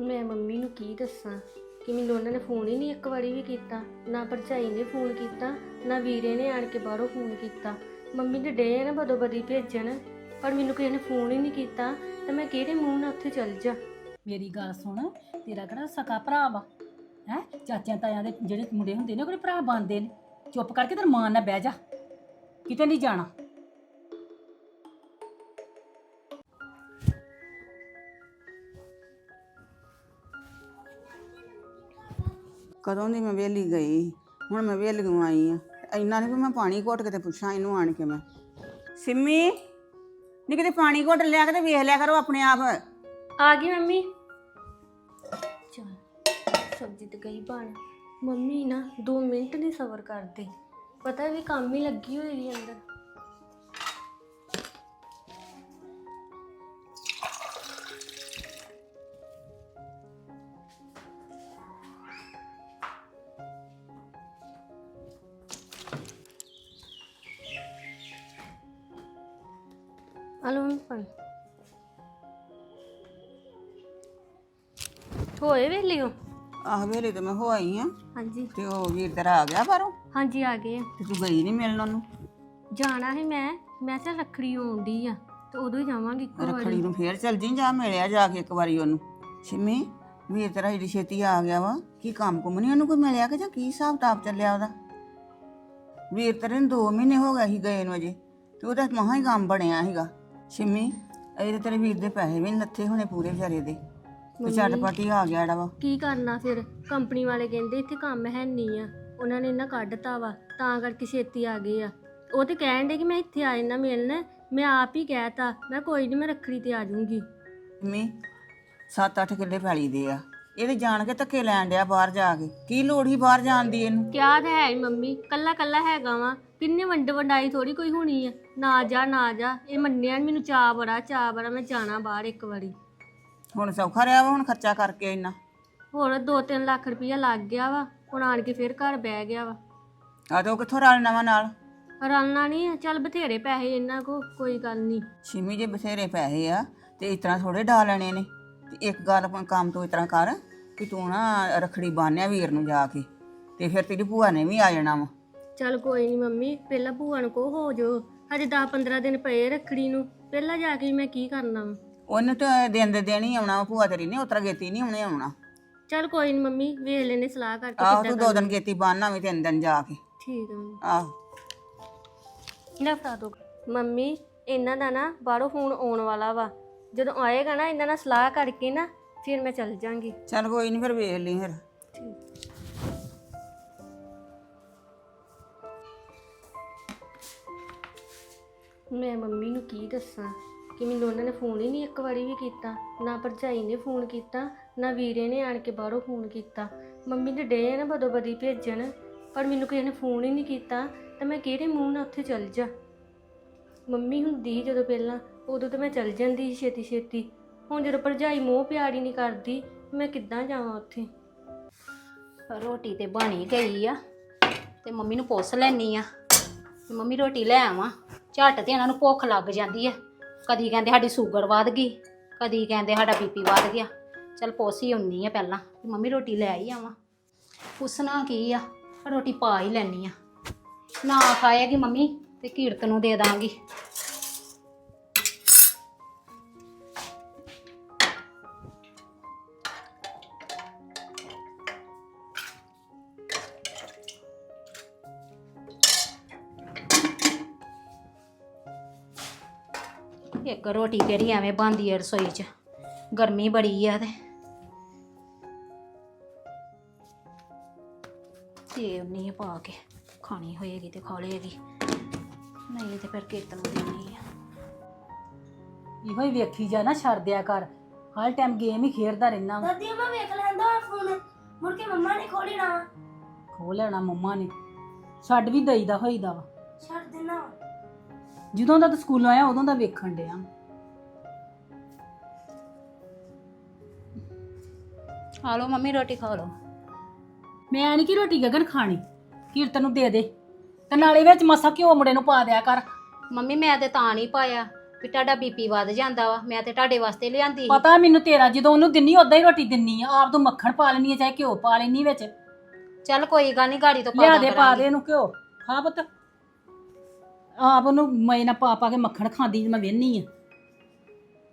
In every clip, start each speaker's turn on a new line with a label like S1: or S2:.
S1: ਮੈਂ ਮੰਮੀ ਨੂੰ ਕੀ ਦੱਸਾਂ ਕਿ ਮੈਨੂੰ ਉਹਨਾਂ ਨੇ ਫੋਨ ਹੀ ਨਹੀਂ ਇੱਕ ਵਾਰੀ ਵੀ ਕੀਤਾ, ਨਾ ਭਰਜਾਈ ਨੇ ਫੋਨ ਕੀਤਾ, ਨਾ ਵੀਰੇ ਨੇ ਆਣ ਕੇ ਬਾਹਰੋਂ ਫੋਨ ਕੀਤਾ। ਮੰਮੀ ਦੇ ਡੇ ਨਾ ਬਦੋ ਬਦੀ ਭੇਜਣ, ਪਰ ਮੈਨੂੰ ਕਿਸੇ ਨੇ ਫੋਨ ਹੀ ਨਹੀਂ ਕੀਤਾ, ਤਾਂ ਮੈਂ ਕਿਹੜੇ ਮੂੰਹ ਨਾਲ ਉੱਥੇ ਚੱਲ ਜਾ?
S2: ਮੇਰੀ ਗੱਲ ਸੁਣ, ਤੇਰਾ ਕਿਹੜਾ ਸਕਾ ਭਰਾ ਵਾ? ਹੈ? ਚਾਚਿਆਂ ਤਾਇਆਂ ਦੇ ਜਿਹੜੇ ਮੁੰਡੇ ਹੁੰਦੇ ਨੇ ਉਹ ਕਿਹੜੇ ਭਰਾ ਬਣਦੇ ਨੇ। ਚੁੱਪ ਕਰਕੇ ਤੇਰੇ ਮਾਂ ਨਾਲ ਬਹਿ ਜਾ, ਕਿਤੇ ਨਹੀਂ ਜਾਣਾ।
S3: ਕਦੋਂ ਦੀ ਮੈਂ ਵੇਲੀ ਗਈ, ਹੁਣ ਮੈਂ ਵੇਲੀ ਆਈ ਆ? ਇੰਨਾ ਨਹੀਂ ਵੀ ਮੈਂ ਪਾਣੀ ਘੁੱਟ ਕੇ ਤੇ ਪੁੱਛਾਂ ਇਹਨੂੰ ਆਣ ਕੇ ਮੈਂ। ਸਿੰਮੀ, ਨੀ ਕਿਤੇ ਪਾਣੀ ਘੁੱਟ ਲਿਆ ਕੇ ਤੇ ਵੇਖ ਲਿਆ ਕਰੋ ਆਪਣੇ ਆਪ।
S1: ਆ ਗਈ ਮੰਮੀ। ਚਲ, ਸਬਜ਼ੀ ਤੇ ਗਈ ਬਣ ਮੰਮੀ ਨਾ 2 ਮਿੰਟ ਨਹੀਂ ਸਬਰ ਕਰਦੇ। ਪਤਾ ਵੀ ਕੰਮ ਹੀ ਲੱਗੀ ਹੋਈ ਅੰਦਰ। ਮੰਮੀ ਪਾਣੀ ਹੋਏ ਵੇਲੇ ਹੋ
S3: ਆਹ ਵੇਲੇ ਤੇ ਮੈਂ ਹੋ ਆਈ ਆ
S1: ਹਾਂਜੀ.
S3: ਤੇ ਉਹ ਵੀਰ ਤੇਰਾ ਆ ਗਿਆ ਬਾਹਰੋਂ
S1: ਹਾਂਜੀ ਆ ਗਏ ਆ।
S3: ਤੇ ਤੂੰ ਗਈ ਨਹੀਂ ਮਿਲਣ ਉਹਨੂੰ
S1: ਜਾਣਾ ਹੈ ਮੈਂ. ਮੈਂ ਤਾਂ ਰੱਖੜੀ ਆਉਂਦੀ ਆ। ਤੇ ਉਦੋਂ ਹੀ ਜਾਵਾਂਗੀ ਇੱਕੋ
S3: ਰੱਖੜੀ
S1: ਵਾਰੀ
S3: ਨੂੰ ਫੇਰ ਚੱਲ ਜੀ ਜਾ ਮਿਲਿਆ ਜਾ ਕੇ ਇੱਕ ਵਾਰੀ ਉਹਨੂੰ। ਸਿੰਮੀ ਵੀਰ ਤੇਰਾ ਏਡੀ ਛੇਤੀ ਆ ਗਿਆ ਵਾ ਕੀ ਕੰਮ ਕੁਮ ਨਹੀਂ ਉਹਨੂੰ ਕੋਈ ਮਿਲਿਆ ਕਿ ਜਾਂ ਕੀ ਹਿਸਾਬ ਤਾਬ ਚੱਲਿਆ ਉਹਦਾ? ਵੀਰ ਤੇਰੇ ਨੂੰ 2 ਮਹੀਨੇ ਹੋ ਗਏ ਸੀ ਗਏ ਨੂੰ ਅਜੇ। ਤੇ ਉਹਦਾ ਮਹਾ ਹੀ ਕੰਮ ਬਣਿਆ ਸੀਗਾ। ਸਿੰਮੀ ਇਹ ਤੇ ਤੇਰੇ ਵੀਰ ਦੇ ਪੈਸੇ ਵੀ ਨੀ ਲੱਥੇ ਹੋਣੇ ਪੂਰੇ ਵਿਚਾਰੇ ਦੇ। ਤੇ ਝਟਪਟ ਆ ਗਿਆ ੜਾ ਵਾ।
S1: ਕੀ ਕਰਨਾ ਫਿਰ? ਕੰਪਨੀ ਵਾਲੇ ਕਹਿੰਦੇ ਇੱਥੇ ਕੰਮ ਹੈ ਨਹੀਂ ਆ। ਉਹਨਾਂ ਨੇ ਇਹਨਾਂ ਕੱਢਤਾ ਵਾ ਤਾਂ ਕਰਕੇ ਛੇਤੀ ਆ ਗਏ ਆ। ਉਹ ਤੇ ਕਹਿਣ ਦੇ ਕਿ ਮੈਂ ਇੱਥੇ ਆ ਜਾਣਾ ਮਿਲਣ। ਮੈਂ ਆਪ ਹੀ ਕਹਿਤਾ ਮੈਂ ਕੋਈ ਨਹੀਂ ਮੈਂ ਰੱਖੜੀ ਤੇ ਆ ਜਾਊਂਗੀ।
S3: ਸਿੰਮੀ 7-8 ਕਿੱਲੇ ਪੈਲੀ ਦੇ ਆ। ਇਹਦੇ ਜਾਣ ਕੇ ਧੱਕੇ ਲੈਣ ਡਿਆ ਬਾਹਰ ਜਾ ਕੇ। ਕੀ ਲੋੜ ਹੀ ਬਾਹਰ ਜਾਣ ਦੀ ਇਹਨੂੰ?
S1: ਕਿਆ ਤਾਂ ਹੈ ਹੀ ਮੰਮੀ ਕੱਲਾ ਕੱਲਾ ਹੈਗਾ ਵਾ। ਕਿੰਨੇ ਵੰਡ ਵੰਡਾਈ ਥੋੜੀ ਕੋਈ ਹੋਣੀ ਆ। ਨਾ ਜਾ ਨਾ ਜਾ। ਇਹ ਮੰਨਿਆ ਨੀ ਮੈਨੂੰ ਚਾਹ ਬੜਾ ਚਾਹ ਬੜਾ ਮੈਂ ਜਾਣਾ ਬਾਹਰ ਇੱਕ ਵਾਰੀ।
S3: ਹੁਣ ਸੌਖਾ ਰਿਹਾ ਵਾ ਹੁਣ ਖਰਚਾ ਕਰਕੇ ਇੰਨਾ?
S1: ਹੋਰ 2-3 ਲੱਖ ਰੁਪਈਆ ਲੱਗ ਗਿਆ ਵਾ। ਹੁਣ ਆਣ ਕੇ ਫਿਰ ਘਰ ਬਹਿ ਗਿਆ ਵਾ।
S3: ਆ ਤੇ ਉਹ ਕਿੱਥੋਂ ਰਲਣਾ ਵਾ ਨਾਲ?
S1: ਰਲਣਾ ਨਹੀਂ ਚੱਲ ਬਥੇਰੇ ਪੈਸੇ ਇਹਨਾਂ ਕੋ ਕੋਈ ਗੱਲ ਨਹੀਂ
S3: ਛਿਮੀ ਜੇ ਬਥੇਰੇ ਪੈਸੇ ਆ ਤੇ ਇਸ ਤਰ੍ਹਾਂ ਥੋੜੇ ਡਾ ਲੈਣੇ ਨੇ। ਤੇ ਇੱਕ ਗੱਲ ਆਪਾਂ ਕੰਮ ਤੋਂ ਇਸ ਤਰ੍ਹਾਂ ਕਰ। ਕਿ ਤੂੰ ਨਾ ਰਖੜੀ ਬਾਨਿਆ ਵੀਰ ਨੂੰ ਜਾ ਕੇ ਤੇ ਫਿਰ ਤੇਰੀ ਭੂਆ ਨੇ ਵੀ ਆ ਜਾਣਾ ਵਾ।
S1: ਚੱਲ ਕੋਈ ਨਹੀਂ ਮੰਮੀ ਪਹਿਲਾਂ ਭੂਆ ਨੂੰ ਕੋ ਹੋ ਜੋ ਹਜੇ 10-15 ਦਿਨ ਪਏ ਰੱਖੜੀ ਨੂੰ ਪਹਿਲਾਂ ਜਾ ਕੇ ਮੈਂ ਕੀ ਕਰਨਾ ਵਾ।
S3: ਉਹਨੇ ਤਾਂ ਦਿਨ ਦੇ ਹੀ ਆਉਣਾ ਵਾ ਭੂਆ ਤੇਰੀ ਨੇ ਉਤਰਾ ਗੇਤੀ ਨਹੀਂ ਆਉਣੇ ਆਉਣਾ।
S1: ਚੱਲ ਕੋਈ ਨਹੀਂ ਮੰਮੀ ਵੇਖ ਲੈਨੇ ਸਲਾਹ ਕਰਕੇ
S3: ਆਹੋ
S1: ਕਿੱਦਾਂ
S3: ਤੂੰ ਦੋ ਦਿਨ ਗੇਤੀ ਬਾਨਣਾ ਵੀ ਤਿੰਨ ਦਿਨ ਜਾ ਕੇ।
S1: ਠੀਕ ਆ ਮੰਮੀ।
S3: ਆਹੋ।
S1: ਲੈ ਫੜਾ ਦੋ। ਮੰਮੀ ਇਹਨਾਂ ਦਾ ਨਾ ਬਾਹਰੋਂ ਫੋਨ ਆਉਣ ਵਾਲਾ ਵਾ। ਜਦੋਂ ਆਏਗਾ ਨਾ ਇਹਨਾਂ ਨਾਲ ਸਲਾਹ ਕਰਕੇ ਨਾ ਫਿਰ ਮੈਂ ਚੱਲ ਜਾਾਂਗੀ।
S3: ਚੱਲ ਕੋਈ ਨਹੀਂ ਫਿਰ ਵੇਖ ਲਈ ਫਿਰ।
S1: ਮੈਂ ਮੰਮੀ ਨੂੰ ਕੀ ਦੱਸਾਂ? ਕਿ ਮੈਨੂੰ ਉਹਨਾਂ ਨੇ ਫੋਨ ਹੀ ਨਹੀਂ ਇੱਕ ਵਾਰੀ ਵੀ ਕੀਤਾ। ਨਾ ਭਰਜਾਈ ਨੇ ਫੋਨ ਕੀਤਾ ਨਾ ਵੀਰੇ ਨੇ ਆਣ ਕੇ ਬਾਹਰੋਂ ਫੋਨ ਕੀਤਾ। ਮੰਮੀ ਦੇ ਡੇ ਨਾ ਬਦੋ ਬਦੀ ਭੇਜਣ ਪਰ ਮੈਨੂੰ ਕਿਸੇ ਨੇ ਫੋਨ ਹੀ ਨਹੀਂ ਕੀਤਾ। ਤਾਂ ਮੈਂ ਕਿਹੜੇ ਮੂੰਹ ਨਾਲ ਉੱਥੇ ਚੱਲ ਜਾ? ਮੰਮੀ ਹੁੰਦੀ ਸੀ ਜਦੋਂ ਪਹਿਲਾਂ ਉਦੋਂ ਤਾਂ ਮੈਂ ਚੱਲ ਜਾਂਦੀ ਸੀ ਛੇਤੀ ਛੇਤੀ ਹੁਣ ਜਦੋਂ ਭਰਜਾਈ ਮੋਹ ਪਿਆਰ ਹੀ ਨਹੀਂ ਕਰਦੀ, ਮੈਂ ਕਿੱਦਾਂ ਜਾਵਾਂ ਉੱਥੇ?
S4: ਰੋਟੀ ਤੇ ਬਣੀ ਗਈ ਆ, ਤੇ ਮੰਮੀ ਨੂੰ ਪੁੱਛ ਲੈਣੀ ਆ ਕਿ ਮੰਮੀ ਰੋਟੀ ਲੈ ਆਵਾਂ। ਝੱਟ ਤੇ ਇਹਨਾਂ ਨੂੰ ਭੁੱਖ ਲੱਗ ਜਾਂਦੀ ਹੈ ਕਦੀ ਕਹਿੰਦੇ ਸਾਡੀ ਸ਼ੂਗਰ ਵੱਧ ਗਈ, ਕਦੀ ਕਹਿੰਦੇ ਸਾਡਾ ਬੀਪੀ ਵੱਧ ਗਿਆ। ਚਲ ਪੁੱਛ ਹੀ ਹੁੰਨੀ ਆ ਪਹਿਲਾਂ ਕਿ ਮੰਮੀ ਰੋਟੀ ਲੈ ਆਈ ਆਵਾਂ। ਪੁੱਛਣਾ ਕੀ ਆ, ਰੋਟੀ ਪਾ ਹੀ ਲੈਣੀ ਆ। ਨਾ ਖਾਏਗੀ ਮੰਮੀ ਤੇ ਕੀਰਤ ਨੂੰ ਦੇ ਦਾਂਗੀ। ਇੱਕ ਰੋਟੀ ਕਿਹੜੀ ਐਵੇਂ ਬਣਦੀ ਐ ਰਸੋਈ 'ਚ। ਗਰਮੀ ਬੜੀ ਆ ਤੇ। ਤੇ ਨਹੀਂ ਪਾ ਕੇ ਖਾਣੀ ਹੋਏਗੀ ਤੇ ਖਾ ਲਏਗੀ। ਨਹੀਂ ਤੇ ਫਿਰ ਕੀਰਤਨ ਨੂੰ ਦੇਣੀ ਆ।
S2: ਇਹੋ ਹੀ ਵੇਖੀ ਜਾ ਨਾ ਛੱਡ ਦਿਆ ਕਰ। ਹਰ ਟਾਈਮ ਗੇਮ ਹੀ ਖੇਡਦਾ ਰਹਿਣਾ ਵਾ।
S5: ਦਾਦੀ ਮੈਂ ਵੇਖ ਲੈਂਦਾ ਫੋਨ ਮੁੜ ਕੇ ਮੰਮਾ ਨੇ ਖੋਲੀ ਨਾ
S2: ਖੋ ਲੈਣਾ ਮੰਮਾ ਨੇ। ਛੱਡ ਵੀ ਦਈਦਾ ਹੋਈਦਾ ਵਾ।
S5: ਛੱਡ ਦੇਣਾ।
S2: ਜਦੋਂ ਦਾ ਤੂੰ ਸਕੂਲੋਂ ਆਇਆ ਉਦੋਂ ਦਾ ਵੇਖਣ ਡਿਆ।
S4: ਲਓ ਮੰਮੀ ਰੋਟੀ ਖਾ ਲਓ।
S2: ਮੈਂ ਨਹੀਂ ਕਿ ਰੋਟੀ ਗਗਨ ਖਾਣੀ ਕੀਰਤਨ ਨੂੰ ਦੇ ਦੇ। ਤੇ ਨਾਲੇ ਵਿੱਚ ਮਸਾ ਘਿਓ ਮੁੰਡੇ ਨੂੰ ਪਾ ਦਿਆ ਕਰ।
S4: ਮੰਮੀ ਮੈਂ ਤੇ ਤਾਂ ਨਹੀਂ ਪਾਇਆ ਵੀ ਤੁਹਾਡਾ ਬੀਪੀ ਵੱਧ ਜਾਂਦਾ ਵਾ। ਮੈਂ ਤੇ ਤੁਹਾਡੇ ਵਾਸਤੇ ਲਿਆਂਦੀ ਸੀ।
S2: ਪਤਾ ਮੈਨੂੰ ਤੇਰਾ ਜਦੋਂ ਉਹਨੂੰ ਦਿੰਨੀ ਉਦਾਂ ਹੀ ਰੋਟੀ ਦਿੰਨੀ ਆ। ਆਪ ਤੂੰ ਮੱਖਣ ਪਾ ਲੈਣੀ ਆ ਚਾਹੇ ਘਿਓ ਪਾ ਲੈਣੀ ਵਿੱਚ।
S4: ਚੱਲ ਕੋਈ ਗੱਲ ਨਹੀਂ ਗਾੜੀ ਤੋਂ ਪਾ
S2: ਲਿਆ
S4: ਦਾਂ
S2: ਪਾ। ਦੇ ਇਹਨੂੰ ਘਿਓ। ਖਾ ਪੁੱਤ। ਆਪ ਉਹਨੂੰ ਮੈਂ ਨਾ ਪਾ ਪਾ ਕੇ ਮੱਖਣ ਖਾਂਦੀ ਮੈਂ ਵੇਹਨੀ ਆ।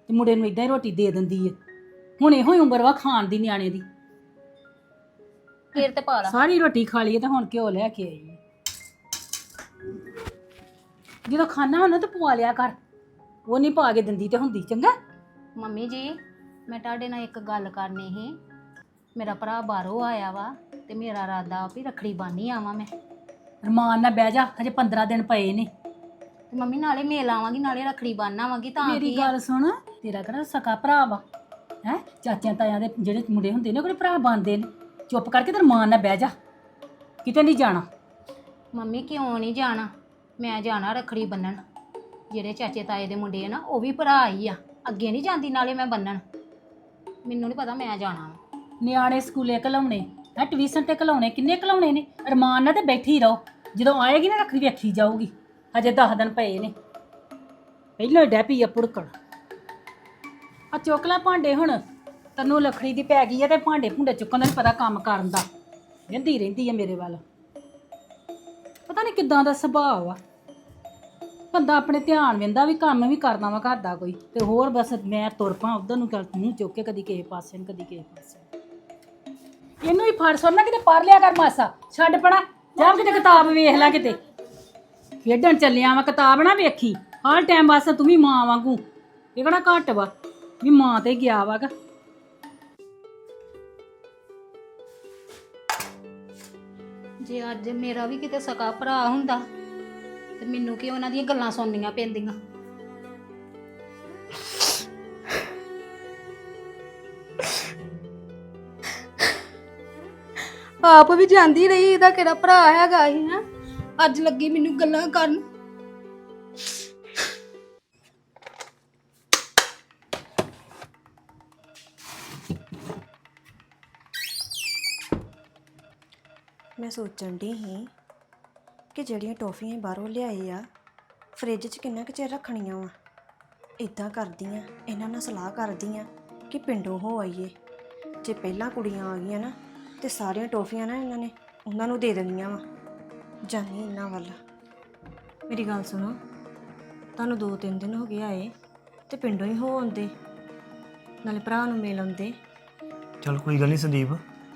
S2: ਤੇ ਮੁੰਡੇ ਨੂੰ ਇਦਾਂ ਹੀ ਰੋਟੀ ਦੇ ਦਿੰਦੀ ਆ। ਹੁਣ ਇਹੋ ਹੀ ਉਮਰ ਵਾ ਖਾਣ ਦੀ ਨਿਆਣੇ ਦੀ।
S4: ਫਿਰ ਤੇ ਪਾ ਲਾ।
S2: ਸਾਰੀ ਰੋਟੀ ਖਾ ਲਈ ਤੇ ਹੁਣ ਘਿਓ ਲੈ ਕੇ ਆਈ ਆ। ਜਦੋਂ ਖਾਣਾ ਹੁੰਦਾ ਤਾਂ ਪਵਾ ਲਿਆ ਕਰ। ਉਹ ਨਹੀਂ ਪਾ ਕੇ ਦਿੰਦੀ ਤੇ ਹੁੰਦੀ ਚੰਗਾ?
S4: ਮੰਮੀ ਜੀ ਮੈਂ ਤੁਹਾਡੇ ਨਾਲ ਇੱਕ ਗੱਲ ਕਰਨੀ ਸੀ। ਮੇਰਾ ਭਰਾ ਬਾਹਰੋਂ ਆਇਆ ਵਾ ਤੇ ਮੇਰਾ ਇਰਾਦਾ ਵੀ ਰਖੜੀ ਬੰਨੀ ਆਵਾਂ ਮੈਂ।
S2: ਰਮਾਨ ਨਾਲ ਬਹਿ ਜਾ ਹਜੇ 15 ਦਿਨ ਪਏ ਨੇ।
S4: ਤੇ ਮੰਮੀ ਨਾਲੇ ਮੇਲ ਆਵਾਂਗੀ ਨਾਲੇ ਰਖੜੀ ਬੰਨ ਆਵਾਂਗੀ ਤਾਂ
S2: ਮੇਰੀ
S4: ਕੀ ਆ?
S2: ਗੱਲ ਸੁਣ ਤੇਰਾ ਕਿਹੜਾ ਸਕਾ ਭਰਾ ਵਾ? ਹੈ? ਚਾਚਿਆਂ ਤਾਇਆਂ ਦੇ ਜਿਹੜੇ ਮੁੰਡੇ ਹੁੰਦੇ ਨੇ ਉਹ ਕਿਹੜੇ ਭਰਾ ਬਣਦੇ ਨੇ? ਚੁੱਪ ਕਰਕੇ ਤੇ ਰਮਾਨ ਨਾਲ ਬਹਿ ਜਾ। ਕਿਤੇ ਨਹੀਂ ਜਾਣਾ।
S4: ਮੰਮੀ ਕਿਉਂ ਨਹੀਂ ਜਾਣਾ? ਮੈਂ ਜਾਣਾ ਰਖੜੀ ਬੰਨਣ। ਜਿਹੜੇ ਚਾਚੇ ਤਾਏ ਦੇ ਮੁੰਡੇ ਆ ਨਾ ਉਹ ਵੀ ਭਰਾ ਹੀ ਆ। ਅੱਗੇ ਨਹੀਂ ਜਾਂਦੀ ਨਾਲੇ ਮੈਂ ਬੰਨਣ। ਮੈਨੂੰ ਨਹੀਂ ਪਤਾ ਮੈਂ ਜਾਣਾ ਵਾ।
S2: ਨਿਆਣੇ ਸਕੂਲੇ ਘਲਾਉਣੇ ਹੈ ਟਿਊਸ਼ਨ ਤੇ ਘਲਾਉਣੇ ਕਿੰਨੇ ਘਲਾਉਣੇ ਨੇ? ਰਮਾਨ ਨਾਲ ਤੇ ਬੈਠੀ ਰਹੋ। ਜਦੋਂ ਆਏਗੀ ਨਾ ਰੱਖੜੀ ਵੇਖੀ ਜਾਊਗੀ। ਹਜੇ 10 ਦਿਨ ਪਏ ਨੇ। ਪਹਿਲਾਂ ਹੀ ਡੈਪੀ ਆ ਪੁੜਕਣ। ਆ ਚੁੱਕ ਲੈ ਭਾਂਡੇ ਹੁਣ। ਤੈਨੂੰ ਲੱਖੜੀ ਦੀ ਪੈ ਗਈ ਆ ਤੇ ਭਾਂਡੇ ਭੁੰਡੇ ਚੁੱਕਣ ਦਾ ਨੀ ਪਤਾ ਕੰਮ ਕਰਨ ਦਾ। ਰਹਿੰਦੀ ਰਹਿੰਦੀ ਆ ਮੇਰੇ ਵੱਲ। ਪਤਾ ਨਹੀਂ ਕਿਦਾਂ ਦਾ ਸੁਭਾਅ ਆ। ਬੰਦਾ ਆਪਣੇ ਧਿਆਨ ਵਿੰਦਾ ਵੀ ਕੰਮ ਵੀ ਕਰਦਾ ਵਾ ਘਰ ਦਾ ਕੋਈ। ਤੇ ਹੋਰ ਬਸ ਮੈਂ ਤੁਰ ਪਾਂ ਉਧਰ ਨੂੰ ਕਰ ਮੂੰਹ ਚੁੱਕ ਕੇ ਕਦੀ ਕਿਸੇ ਪਾਸੇ ਨੂੰ, ਕਦੀ ਕਿਸੇ ਪਾਸੇ ਨੂੰ। ਇਹਨੂੰ ਹੀ ਫੜ ਸੁਣ ਨਾ ਕਿਤੇ ਪੜ ਲਿਆ ਕਰ ਮਾਸਾ। ਛੱਡ ਪੜਾ। ਜਾ ਕਿਤੇ ਕਿਤਾਬ ਵੇਖ ਲੈ ਕਿਤੇ। ਖੇਡਣ ਚੱਲਿਆ ਵਾ ਕਿਤਾਬ ਨਾ ਵੇਖੀ। ਹਰ ਟਾਈਮ ਬਸ ਤੂੰ ਵੀ ਮਾਂ ਵਾਂਗੂ। ਇਹ ਕਿਹੜਾ ਘੱਟ ਵਾ? ਵੀ ਮਾਂ ਤੇ ਗਿਆ ਵਾ ਗਾ।
S4: ਜੇ ਅੱਜ ਮੇਰਾ ਵੀ ਕਿਤੇ ਸਕਾ ਭਰਾ ਹੁੰਦਾ ਤੇ ਮੈਨੂੰ ਕੀ ਉਹਨਾਂ ਦੀਆਂ ਗੱਲਾਂ ਸੁਣਨੀਆਂ ਪੈਂਦੀਆਂ? ਆਪ ਵੀ ਜਾਂਦੀ ਰਹੀ ਇਹਦਾ ਕਿਹੜਾ ਭਰਾ ਹੈਗਾ ਹੀ? ਨਾ ਅੱਜ ਲੱਗੀ ਮੈਨੂੰ ਗੱਲਾਂ ਕਰਨ।
S6: ਮੈਂ ਸੋਚਣ ਦੀ ਹੀ ਕਿ ਜਿਹੜੀਆਂ ਟੌਫੀਆਂ ਬਾਹਰੋਂ ਲਿਆਏ ਆ, ਫ੍ਰਿਜ 'ਚ ਕਿੰਨਾ ਕੁ ਚਿਰ ਰੱਖਣੀਆਂ ਵਾ? ਇਦਾਂ ਕਰਦੀਆਂ, ਇਹਨਾਂ ਨਾਲ ਸਲਾਹ ਕਰਦੀਆਂ ਕਿ ਪਿੰਡੋਂ ਹੋ ਆਈਏ। ਜੇ ਪਹਿਲਾਂ ਕੁੜੀਆਂ ਆ ਗਈਆਂ ਨਾ, ਤੇ ਸਾਰੀਆਂ ਟੌਫੀਆਂ ਨਾ ਇਹਨਾਂ ਨੇ ਉਹਨਾਂ ਨੂੰ ਦੇ ਦੇਣੀਆਂ ਵਾ। ਜਾਨੀ ਇਹਨਾਂ ਵੱਲ। ਮੇਰੀ ਗੱਲ ਸੁਣੋ। ਤੁਹਾਨੂੰ ਦੋ ਤਿੰਨ ਦਿਨ ਹੋ ਗਏ ਆਏ ਤੇ ਪਿੰਡੋਂ ਹੀ ਹੋ ਆਉਂਦੇ। ਨਾਲੇ ਭਰਾ ਨੂੰ ਮਿਲ ਆਉਂਦੇ।
S7: ਚਲ ਕੋਈ ਗੱਲ ਨਹੀਂ ਸੰਦੀਪ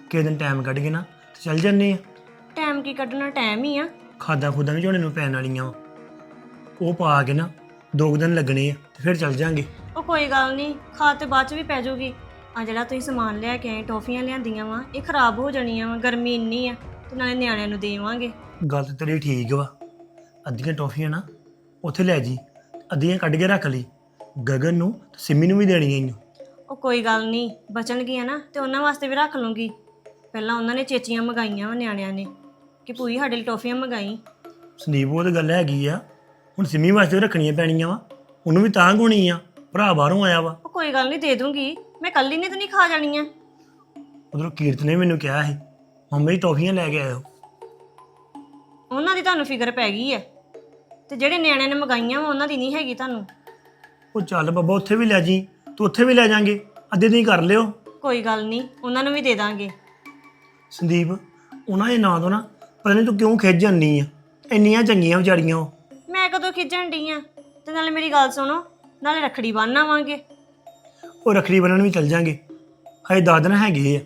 S7: ਕਿਸੇ ਦਿਨ ਟਾਈਮ ਕੱਢ ਕੇ ਨਾ ਤੇ ਚੱਲ ਜੰਨੇ ਆ।
S6: ਟਾਈਮ ਕੀ ਕੱਢਣਾ ਟਾਈਮ ਹੀ ਆ।
S7: ਖਾਦਾਂ ਖੁਦਾਂ ਵੀ ਝੋਨੇ ਨੂੰ ਪੈਣ ਵਾਲੀਆਂ ਵਾ। ਉਹ ਪਾ ਕੇ ਨਾ ਦੋ ਕੁ ਦਿਨ ਲੱਗਣੇ ਆ ਤੇ ਫਿਰ ਚੱਲ ਜਾਾਂਗੇ।
S6: ਉਹ ਕੋਈ ਗੱਲ ਨਹੀਂ ਖਾਦ ਤੇ ਬਾਅਦ ਚ ਵੀ ਪੈ ਜਾਊਗੀ ਆ ਜਿਹੜਾ ਤੁਸੀਂ ਸਮਾਨ ਲੈ ਕੇ ਆਏ ਟੌਫੀਆਂ ਲਿਆਂਦੀਆਂ ਵਾ ਇਹ ਖਰਾਬ ਹੋ ਜਾਣੀਆਂ ਵਾ ਗਰਮੀ ਇੰਨੀ ਆ। ਤੇ ਨਾਲੇ ਨਿਆਣਿਆਂ ਨੂੰ ਦੇਵਾਂਗੇ।
S7: ਗੱਲ ਤੇ ਤੇਰੀ ਠੀਕ ਵਾ। ਅੱਧੀਆਂ ਟੌਫੀਆਂ ਨਾ ਉੱਥੇ ਲੈ ਜੀ ਅੱਧੀਆਂ ਕੱਢ ਕੇ ਰੱਖ ਲਈ। ਗਗਨ ਨੂੰ ਤੇ ਸਿੰਮੀ ਨੂੰ ਵੀ ਦੇਣੀਆਂ ਓ।
S6: ਉਹ ਕੋਈ ਗੱਲ ਨਹੀਂ ਬਚਣਗੀਆਂ ਨਾ ਤੇ ਉਹਨਾਂ ਵਾਸਤੇ ਵੀ ਰੱਖ ਲੂੰਗੀ। ਪਹਿਲਾਂ ਉਹਨਾਂ ਨੇ ਚੇਚੀਆਂ ਮੰਗਾਈਆਂ ਵਾ ਨਿਆਣਿਆਂ ਨੇ ਕਿ ਭੂਈ ਸਾਡੇ ਲਈ ਟੌਫੀਆਂ ਮੰਗਾਈ।
S7: ਸੰਦੀਪ ਉਹ ਤਾਂ ਗੱਲ ਹੈਗੀ ਆ। ਹੁਣ ਸਿੰਮੀ ਵਾਸਤੇ ਵੀ ਰੱਖਣੀਆਂ ਪੈਣੀਆਂ ਵਾ। ਉਹਨੂੰ ਵੀ ਤਾਂ ਹੋਣੀ ਆ ਭਰਾ ਬਾਹਰੋਂ ਆਇਆ ਵਾ।
S6: ਉਹ ਕੋਈ ਗੱਲ ਨਹੀਂ ਦੇ ਦੂੰਗੀ। ਮੈਂ ਕੱਲੀ ਨੇ ਤਾਂ ਨਹੀਂ ਖਾ ਜਾਣੀਆਂ।
S7: ਉਧਰੋਂ ਕੀਰਤ ਨੇ ਮੈਨੂੰ ਕਿਹਾ ਸੀ ਮੰਮੀ ਟੌਫੀਆਂ ਲੈ ਕੇ ਆਇਓ।
S6: ਉਹਨਾਂ ਦੀ ਤੁਹਾਨੂੰ ਫਿਕਰ ਪੈ ਗਈ ਹੈ। ਤੇ ਜਿਹੜੇ ਨਿਆਣਿਆਂ ਨੇ ਮੰਗਾਈਆਂ ਵਾ ਉਹਨਾਂ ਦੀ ਨਹੀਂ ਹੈਗੀ ਤੁਹਾਨੂੰ।
S7: ਉਹ ਚੱਲ ਬੱਬਾ ਉੱਥੇ ਵੀ ਲੈ ਜੀ। ਤੂੰ ਉੱਥੇ ਵੀ ਲੈ ਜਾਾਂਗੇ। ਅੱਧੇ ਦਿਨ ਕਰ ਲਿਓ।
S6: ਕੋਈ ਗੱਲ ਨਹੀਂ ਉਹਨਾਂ ਨੂੰ ਵੀ ਦੇ ਦਾਂਗੇ।
S7: ਸੰਦੀਪ ਉਹਨਾਂ ਦੇ ਨਾਂ ਤੋਂ ਨਾ ਪਤਾ ਨਹੀਂ ਤੂੰ ਕਿਉਂ ਖਿੱਚ ਜਾਂਦੀ ਆ। ਇੰਨੀਆਂ ਚੰਗੀਆਂ ਵਿਚਾਰੀਆਂ ਉਹ।
S6: ਮੈਂ ਕਦੋਂ ਖਿੱਚਣ ਡਈ ਆ? ਤੇ ਨਾਲੇ ਮੇਰੀ ਗੱਲ ਸੁਣੋ ਨਾਲੇ ਰੱਖੜੀ ਬੰਨ੍ਹ ਆਵਾਂਗੇ।
S7: ਉਹ ਰੱਖੜੀ ਬੰਨਣ ਵੀ ਚੱਲ ਜਾਾਂਗੇ। ਹਜੇ ਦਸ ਦਿਨ ਹੈਗੇ ਆ।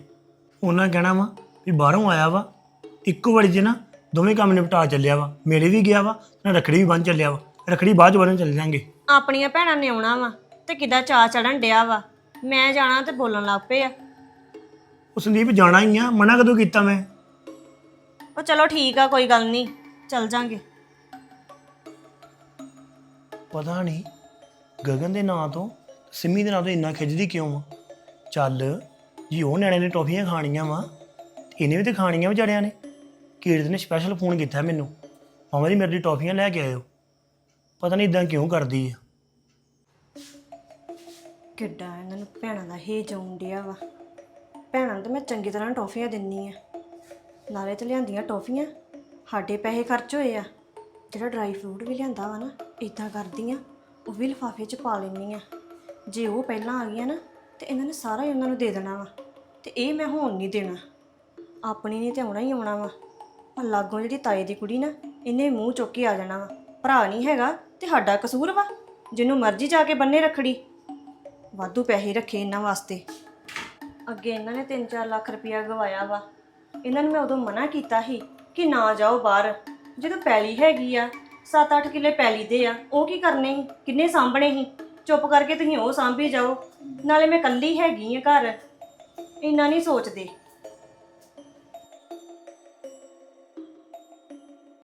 S7: ਉਹਨਾਂ ਕਹਿਣਾ ਵਾ ਵੀ ਬਾਹਰੋਂ ਆਇਆ ਵਾ। ਇੱਕੋ ਵਾਰੀ 'ਚ ਨਾ ਦੋਵੇਂ ਕੰਮ ਨਿਪਟਾ ਚੱਲਿਆ ਵਾ। ਮੇਰੇ ਵੀ ਗਿਆ ਵਾ ਨਾ ਰੱਖੜੀ ਵੀ ਬੰਨ ਚੱਲਿਆ ਵਾ। ਰੱਖੜੀ ਬਾਅਦ ਚ ਚੱਲ ਜਾਾਂਗੇ।
S6: ਆਪਣੀਆਂ ਭੈਣਾਂ ਨੇ ਆਉਣਾ ਵਾ ਤੇ ਕਿੱਦਾਂ ਚਾਅ ਚੜਨ ਡਿਆ ਵਾ। ਮੈਂ ਜਾਣਾ ਤੇ ਬੋਲਣ ਲੱਗ ਪਏ ਆ।
S7: ਉਹ ਸੰਦੀਪ ਜਾਣਾ ਹੀ ਆ। ਮਨਾ ਕਦੋਂ ਕੀਤਾ ਮੈਂ?
S6: ਉਹ ਚਲੋ ਠੀਕ ਆ ਕੋਈ ਗੱਲ ਨਹੀਂ। ਚੱਲ ਜਾਾਂਗੇ।
S7: ਪਤਾ ਨਹੀਂ ਗਗਨ ਦੇ ਨਾਂ ਤੋਂ ਸਿੰਮੀ ਦੇ ਨਾਂ ਤੋਂ ਇੰਨਾ ਖਿੱਚਦੀ ਕਿਉਂ ਆ? ਚੱਲ ਜੀ ਉਹ ਨਿਆਣੇ ਨੇ ਟੌਫੀਆਂ ਖਾਣੀਆਂ ਵਾ। ਇਹਨੇ ਵੀ ਤੇ ਖਾਣੀਆਂ ਵਿਚਾਰਿਆਂ ਨੇ। ਕੀਰਤ ਨੇ ਸਪੈਸ਼ਲ ਫੋਨ ਕੀਤਾ ਮੈਨੂੰ। ਮਾਮਾ ਜੀ ਮੇਰੇ ਲਈ ਟੌਫੀਆਂ ਲੈ ਕੇ ਆਇਓ। ਪਤਾ ਨਹੀਂ ਇਦਾਂ ਕਿਉਂ ਕਰਦੀ ਆ।
S6: ਕਿੱਡਾ ਇਹਨਾਂ ਨੂੰ ਭੈਣਾਂ ਦਾ ਹੇਜ ਆਉਣ ਡਿਆ ਵਾ। ਭੈਣਾਂ ਨੂੰ ਤਾਂ ਮੈਂ ਚੰਗੀ ਤਰ੍ਹਾਂ ਟੌਫੀਆਂ ਦਿੰਨੀ ਆ। ਨਾਲੇ ਤੇ ਲਿਆਂਦੀਆਂ ਟੌਫੀਆਂ। ਸਾਡੇ ਪੈਸੇ ਖਰਚ ਹੋਏ ਆ। ਜਿਹੜਾ ਡਰਾਈ ਫਰੂਟ ਵੀ ਲਿਆਂਦਾ ਵਾ ਨਾ ਇਦਾਂ ਕਰਦੀਆਂ।
S8: ਉਹ ਵੀ ਲਿਫਾਫੇ 'ਚ ਪਾ ਲੈਂਦੀ ਆ ਜੇ ਉਹ ਪਹਿਲਾਂ ਆ ਗਈਆਂ ਨਾ, ਤੇ ਇਹਨਾਂ ਨੇ ਸਾਰਾ ਹੀ ਉਹਨਾਂ ਨੂੰ ਦੇ ਦੇਣਾ ਵਾ। ਤੇ ਇਹ ਮੈਂ ਹੋਣ ਨਹੀਂ ਦੇਣਾ। ਆਪਣੀ ਨੇ ਤੇ ਆਉਣਾ ਹੀ ਆਉਣਾ ਵਾ। ਪਰ ਲਾਗੋਂ ਜਿਹੜੀ ਤਾਏ ਦੀ ਕੁੜੀ ਨਾ, ਇਹਨੇ ਮੂੰਹ ਚੁੱਕ ਕੇ ਆ ਜਾਣਾ ਵਾ। ਭਰਾ ਨਹੀਂ ਹੈਗਾ ਤੇ ਸਾਡਾ ਕਸੂਰ ਵਾ, ਜਿਹਨੂੰ ਮਰਜ਼ੀ ਜਾ ਕੇ ਬੰਨੇ ਰੱਖੜੀ। ਵਾਧੂ ਪੈਸੇ ਰੱਖੇ ਇਹਨਾਂ ਵਾਸਤੇ। ਅੱਗੇ ਇਹਨਾਂ ਨੇ 3-4 ਲੱਖ ਰੁਪਇਆ ਗਵਾਇਆ ਵਾ। ਇਹਨਾਂ ਨੂੰ ਮੈਂ ਉਦੋਂ ਮਨਾ ਕੀਤਾ ਸੀ ਕਿ ਨਾ ਜਾਓ ਬਾਹਰ। ਜਦੋਂ ਪੈਲੀ ਹੈਗੀ ਆ 7-8 ਕਿੱਲੇ ਪੈਲੀ ਦੇ ਆ, ਉਹ ਕੀ ਕਰਨੇ ਸੀ? ਕਿੰਨੇ ਸਾਂਭਣੇ ਸੀ? ਚੁੱਪ ਕਰਕੇ ਤੁਸੀਂ ਉਹ ਸਾਂਭੀ ਜਾਓ। ਨਾਲੇ ਮੈਂ ਕੱਲੀ ਹੈਗੀ ਆ ਘਰ। ਇੰਨਾ ਨਹੀਂ ਸੋਚਦੇ।